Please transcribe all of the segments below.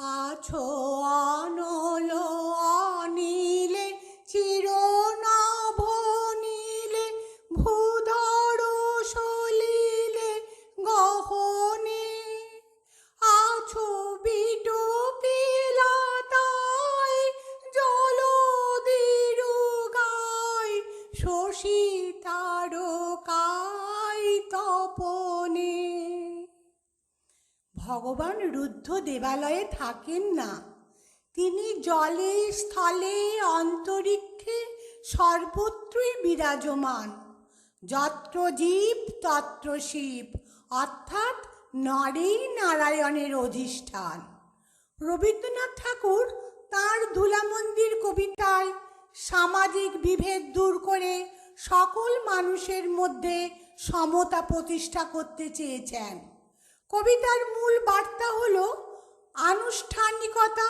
আছো অনল ভগবান রুদ্ধ দেবালয়ে থাকেন না। তিনি জলে, স্থলে, অন্তরিক্ষে সর্বত্রই বিরাজমান। যত্র জীব, তত্র শিব, অর্থাৎ নরেই নারায়ণের অধিষ্ঠান। রবীন্দ্রনাথ ঠাকুর তাঁর ধুলামন্দির কবিতায় সামাজিক বিভেদ দূর করে সকল মানুষের মধ্যে সমতা প্রতিষ্ঠা করতে চেয়েছেন। কবিতার মূল বার্তা হল আনুষ্ঠানিকতা,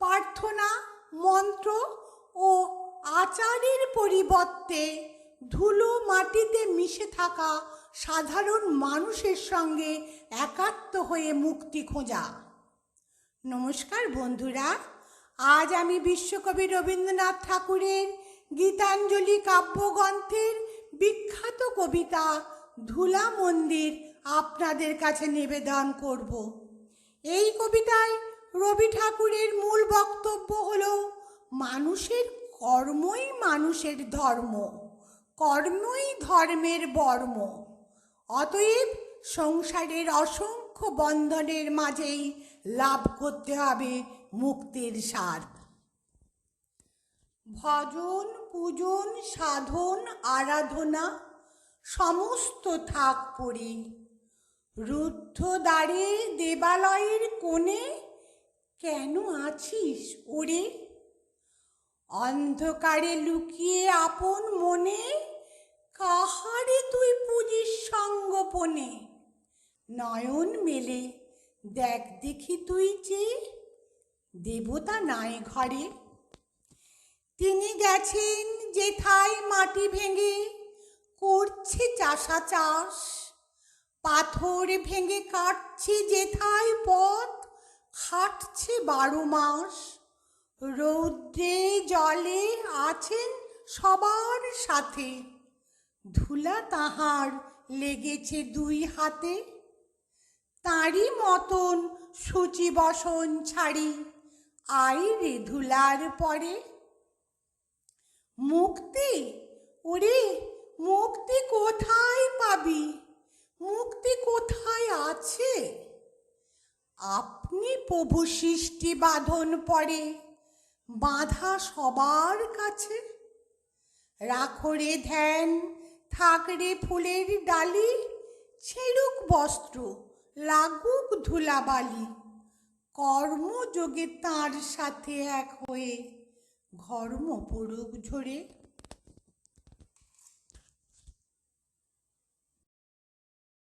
প্রার্থনা, মন্ত্র ও আচারের পরিবর্তে ধুলো মাটিতে মিশে থাকা সাধারণ মানুষের সঙ্গে একাত্ম হয়ে মুক্তি খোঁজা। নমস্কার বন্ধুরা, আজ আমি বিশ্বকবি রবীন্দ্রনাথ ঠাকুরের গীতাঞ্জলি কাব্যগ্রন্থের বিখ্যাত কবিতা ধুলা মন্দির আপনাদের কাছে নিবেদন করব। এই কবিতায় রবি ঠাকুরের মূল বক্তব্য হল, মানুষের কর্মই মানুষের ধর্ম, কর্মই ধর্মের বর্ম। অতএব সংসারের অসংখ্য বন্ধনের মাঝেই লাভ করতে হবে মুক্তির স্বাদ। ভজন, পূজন, সাধন, আরাধনা, সমস্ত থাক পড়ি রুদ্ধ দ্বারে দেবালয়ের কোণে কেন আছিস ওরে? অন্ধকারে লুকিয়ে আপন মনে কাহারে তুই পুজিস সঙ্গোপনে? নয়ন মেলে, দেখ দেখি তুই যে দেবতা নাই ঘরে। তিনি গেছেন যেথায় মাটি ভেঙে, করছে চাষা চাষ পাথর ভেঙে কাটছে যেথায় পথ, খাটছে বারো মাস। রৌদ্রে জলে আছেন সবার সাথে, ধুলা তাহার লেগেছে দুই হাতে। তাঁরই মতন সূচি বসন ছাড়ি, আই রে ধুলার পরে। মুক্তি? ওরে, মুক্তি কোথায় পাবি? মুক্তি কোথায় আছে? আপনি প্রভু সৃষ্টি বাঁধন পড়ে বাঁধা সবার কাছে। রাখরে ধ্যান থাকরে ফুলের ডালি ছেড়ুক বস্ত্র, লাগুক ধুলাবালি। কর্মযোগে তার সাথে এক হয়ে ঘর্ম পড়ুক ঝরে